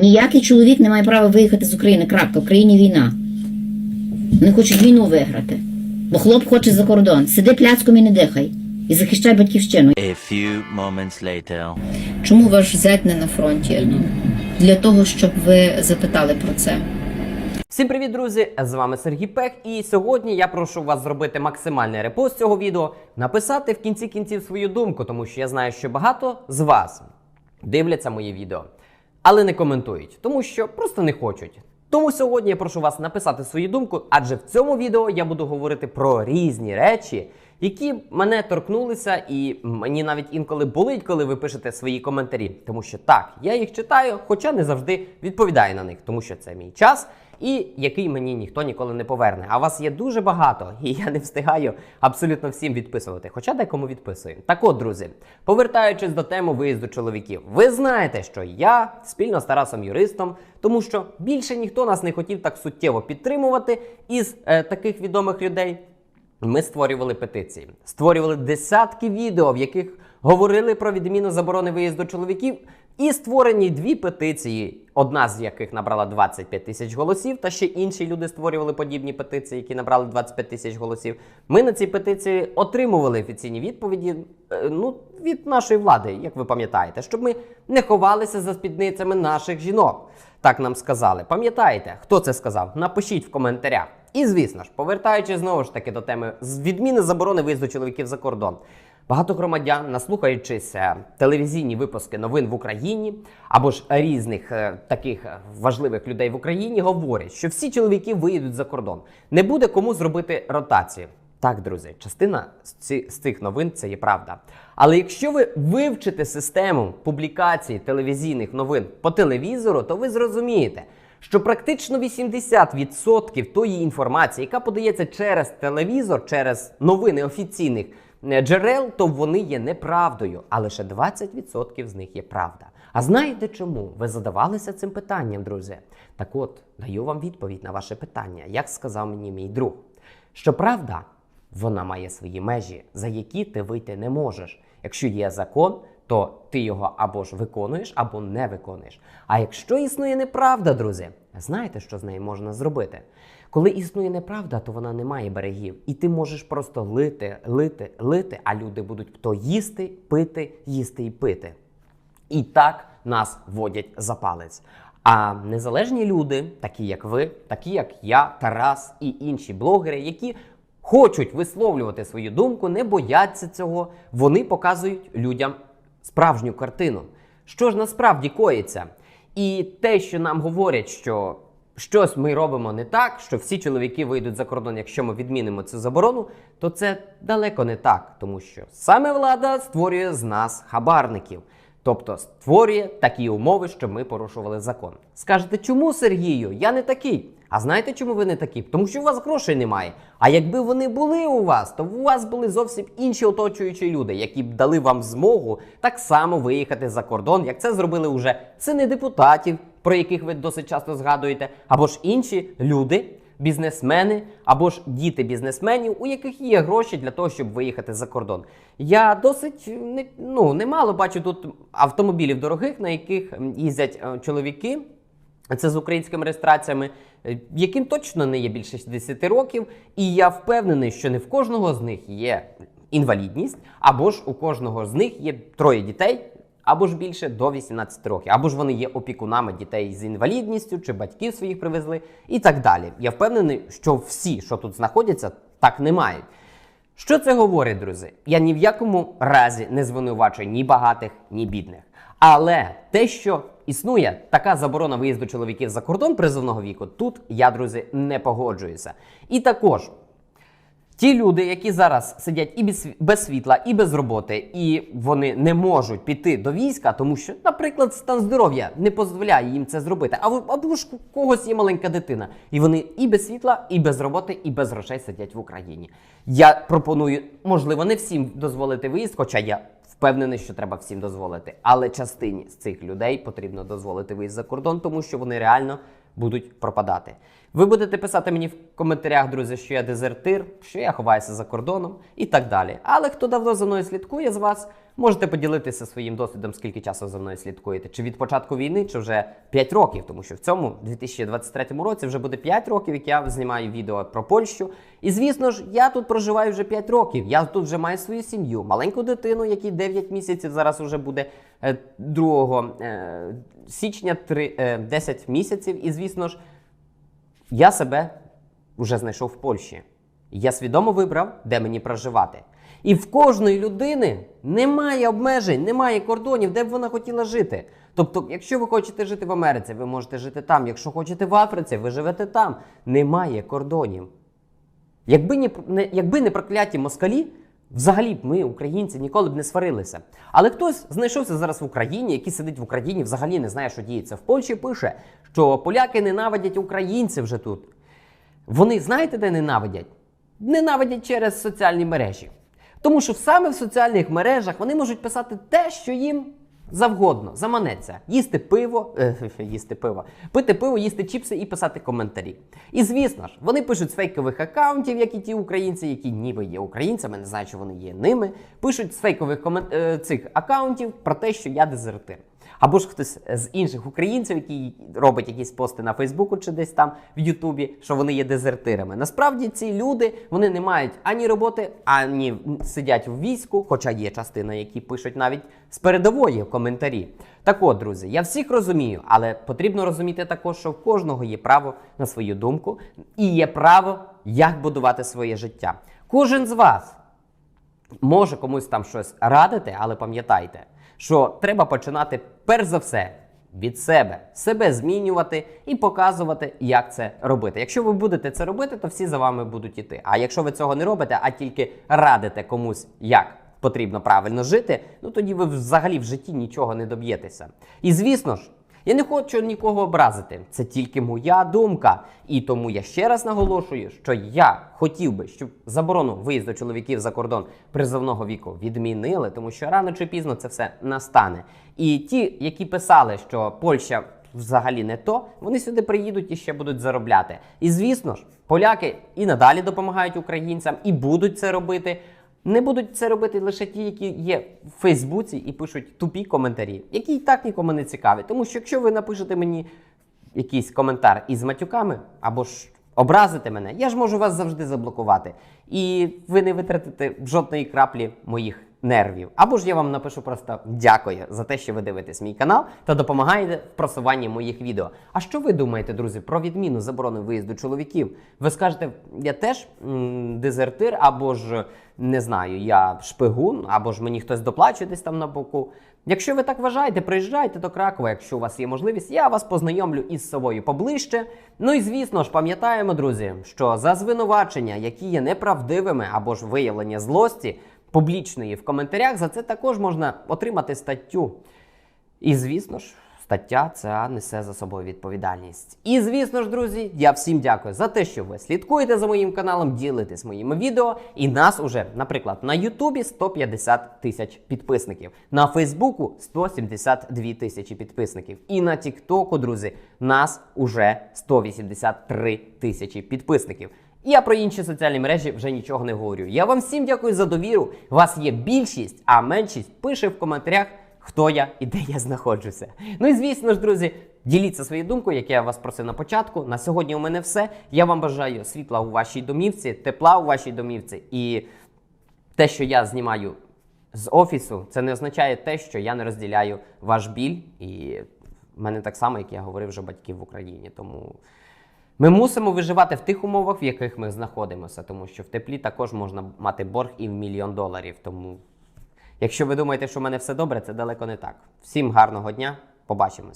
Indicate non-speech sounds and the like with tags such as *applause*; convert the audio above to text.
Ніякий чоловік не має права виїхати з України. Крапка. В країні війна. Вони хочуть війну виграти. Бо хлоп хоче за кордон. Сиди пляцком і не дихай. І захищай батьківщину. A few moments later. Чому ваш зять не на фронті? Для того, щоб ви запитали про це. Всім привіт, друзі! З вами Сергій Пех, і сьогодні я прошу вас зробити максимальний репост цього відео, написати в кінці кінців свою думку, тому що я знаю, що багато з вас дивляться мої відео, але не коментують, тому що просто не хочуть. Тому сьогодні я прошу вас написати свою думку, адже в цьому відео я буду говорити про різні речі, які мене торкнулися, і мені навіть інколи болить, коли ви пишете свої коментарі. Тому що так, я їх читаю, хоча не завжди відповідаю на них, тому що це мій час. І який мені ніхто ніколи не поверне. А вас є дуже багато, і я не встигаю абсолютно всім відписувати, хоча декому відписую. Так от, друзі, повертаючись до теми виїзду чоловіків, ви знаєте, що я спільно з Тарасом юристом, тому що більше ніхто нас не хотів так суттєво підтримувати із е, таких відомих людей. Ми створювали петиції, створювали десятки відео, в яких говорили про відміну заборони виїзду чоловіків, і створені дві петиції, одна з яких набрала 25 тисяч голосів, та ще інші люди створювали подібні петиції, які набрали 25 тисяч голосів. Ми на ці петиції отримували офіційні відповіді е, ну, від нашої влади, як ви пам'ятаєте, щоб ми не ховалися за спідницями наших жінок. Так нам сказали. Пам'ятаєте, хто це сказав? Напишіть в коментарях. І звісно ж, повертаючись знову ж таки до теми з відміни заборони виїзду чоловіків за кордон. Багато громадян, наслухаючись телевізійні випуски новин в Україні або ж різних е, таких важливих людей в Україні, говорять, що всі чоловіки виїдуть за кордон. Не буде кому зробити ротацію. Так, друзі, частина з цих новин це є правда. Але якщо ви вивчите систему публікації телевізійних новин по телевізору, то ви зрозумієте, що практично 80% тої інформації, яка подається через телевізор, через новини офіційних джерел, то вони є неправдою, а лише 20% з них є правда. А знаєте чому? Ви задавалися цим питанням, друзі? Так от, даю вам відповідь на ваше питання, як сказав мені мій друг. Що правда, вона має свої межі, за які ти вийти не можеш. Якщо є закон, то ти його або ж виконуєш, або не виконуєш. А якщо існує неправда, друзі, знаєте, що з нею можна зробити? Коли існує неправда, то вона не має берегів, і ти можеш просто лити, лити, лити, а люди будуть то їсти, пити, їсти і пити. І так нас водять за палець. А незалежні люди, такі як ви, такі як я, Тарас і інші блогери, які хочуть висловлювати свою думку, не бояться цього, вони показують людям справжню картину. Що ж насправді коїться? І те, що нам говорять, що щось ми робимо не так, що всі чоловіки вийдуть за кордон, якщо ми відмінимо цю заборону, то це далеко не так, тому що саме влада створює з нас хабарників. Тобто створює такі умови, щоб ми порушували закон. Скажете, чому Сергію? Я не такий. А знаєте, чому ви не такі? Тому що у вас грошей немає. А якби вони були у вас, то у вас були зовсім інші оточуючі люди, які б дали вам змогу так само виїхати за кордон, як це зробили уже сини депутатів, про яких ви досить часто згадуєте, або ж інші люди, бізнесмени або ж діти бізнесменів, у яких є гроші для того, щоб виїхати за кордон. Я досить не, ну, немало бачу тут автомобілів дорогих, на яких їздять е, чоловіки. Це з українськими реєстраціями, е, яким точно не є більше 60 років, і я впевнений, що не в кожного з них є інвалідність, або ж у кожного з них є троє дітей, або ж більше до 18 років, або ж вони є опікунами дітей з інвалідністю, чи батьків своїх привезли, і так далі. Я впевнений, що всі, що тут знаходяться, так не мають. Що це говорить, друзі? Я ні в якому разі не звинувачую ні багатих, ні бідних. Але те, що існує така заборона виїзду чоловіків за кордон призовного віку, тут я, друзі, не погоджуюся. І також Ті люди, які зараз сидять і без, світла, і без роботи, і вони не можуть піти до війська, тому що, наприклад, стан здоров'я не дозволяє їм це зробити. Або, або ж когось є маленька дитина, і вони і без світла, і без роботи, і без грошей сидять в Україні. Я пропоную, можливо, не всім дозволити виїзд, хоча я впевнений, що треба всім дозволити. Але частині з цих людей потрібно дозволити виїзд за кордон, тому що вони реально будуть пропадати. Ви будете писати мені в коментарях, друзі, що я дезертир, що я ховаюся за кордоном і так далі. Але хто давно за мною слідкує з вас, Можете поділитися своїм досвідом, скільки часу за мною слідкуєте, чи від початку війни, чи вже 5 років, тому що в цьому 2023 році вже буде 5 років, як я знімаю відео про Польщу. І звісно ж, я тут проживаю вже 5 років. Я тут вже маю свою сім'ю, маленьку дитину, якій 9 місяців зараз вже буде е, 2 е, січня 3, е, 10 місяців. І звісно ж, я себе вже знайшов в Польщі. Я свідомо вибрав, де мені проживати. І в кожної людини немає обмежень, немає кордонів, де б вона хотіла жити. Тобто, якщо ви хочете жити в Америці, ви можете жити там. Якщо хочете в Африці, ви живете там. Немає кордонів. Якби не, якби не прокляті москалі, взагалі б ми, українці, ніколи б не сварилися. Але хтось знайшовся зараз в Україні, який сидить в Україні, взагалі не знає, що діється в Польщі, пише, що поляки ненавидять українців вже тут. Вони знаєте, де ненавидять? Ненавидять через соціальні мережі. Тому що саме в соціальних мережах вони можуть писати те, що їм завгодно, заманеться. Їсти пиво, е, *laughs* їсти пиво, пити пиво, їсти чіпси і писати коментарі. І звісно ж, вони пишуть з фейкових акаунтів, як і ті українці, які ніби є українцями, не знаю, чи вони є ними. Пишуть з фейкових комен... е, цих акаунтів про те, що я дезертир. Або ж хтось з інших українців, який робить якісь пости на Фейсбуку чи десь там в Ютубі, що вони є дезертирами. Насправді ці люди вони не мають ані роботи, ані сидять в війську, хоча є частина, які пишуть навіть з передової коментарі. Так от, друзі, я всіх розумію, але потрібно розуміти також, що в кожного є право на свою думку і є право, як будувати своє життя. Кожен з вас може комусь там щось радити, але пам'ятайте, що треба починати перш за все від себе, себе змінювати і показувати, як це робити. Якщо ви будете це робити, то всі за вами будуть іти. А якщо ви цього не робите, а тільки радите комусь, як потрібно правильно жити, ну тоді ви взагалі в житті нічого не доб'єтеся. І звісно ж. Я не хочу нікого образити, це тільки моя думка. І тому я ще раз наголошую, що я хотів би, щоб заборону виїзду чоловіків за кордон призовного віку відмінили, тому що рано чи пізно це все настане. І ті, які писали, що Польща взагалі не то, вони сюди приїдуть і ще будуть заробляти. І звісно ж, поляки і надалі допомагають українцям, і будуть це робити. Не будуть це робити лише ті, які є в Фейсбуці і пишуть тупі коментарі, які і так нікому не цікаві. Тому що якщо ви напишете мені якийсь коментар із матюками або ж образите мене, я ж можу вас завжди заблокувати. І ви не витратите жодної краплі моїх нервів. Або ж я вам напишу просто дякую за те, що ви дивитесь мій канал та допомагаєте в просуванні моїх відео. А що ви думаєте, друзі, про відміну заборони виїзду чоловіків? Ви скажете, я теж м, дезертир, або ж не знаю, я шпигун, або ж мені хтось доплачує десь там на боку. Якщо ви так вважаєте, приїжджайте до Кракова, якщо у вас є можливість, я вас познайомлю із собою поближче. Ну і звісно ж, пам'ятаємо, друзі, що за звинувачення, які є неправдивими або ж виявлення злості публічної в коментарях, за це також можна отримати статтю. І звісно ж, стаття ця несе за собою відповідальність. І звісно ж, друзі, я всім дякую за те, що ви слідкуєте за моїм каналом, ділитесь моїми відео. І нас уже, наприклад, на Ютубі 150 тисяч підписників, на Фейсбуку 172 тисячі підписників. І на Тіктоку, друзі, нас уже 183 тисячі підписників. І Я про інші соціальні мережі вже нічого не говорю. Я вам всім дякую за довіру. Вас є більшість, а меншість пише в коментарях, хто я і де я знаходжуся. Ну і звісно ж, друзі, діліться своєю думкою, як я вас просив на початку. На сьогодні у мене все. Я вам бажаю світла у вашій домівці, тепла у вашій домівці. І те, що я знімаю з офісу, це не означає те, що я не розділяю ваш біль. І в мене так само, як я говорив вже батьків в Україні. Тому. Ми мусимо виживати в тих умовах, в яких ми знаходимося, тому що в теплі також можна мати борг і в мільйон доларів. Тому, якщо ви думаєте, що в мене все добре, це далеко не так. Всім гарного дня, побачимось.